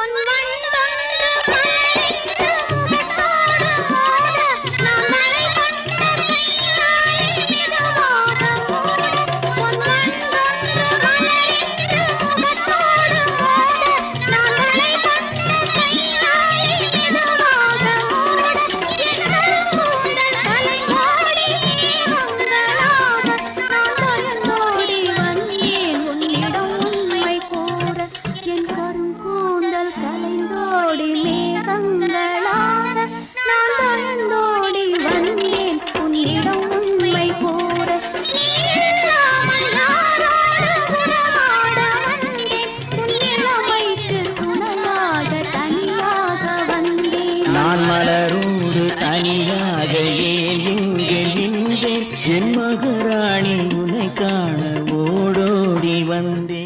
பொன் வண்ண அணியாக ஏன் இங்கே நின்றேன்? என் மகாராணி உன்னை காண ஓடோடி வந்தேன்.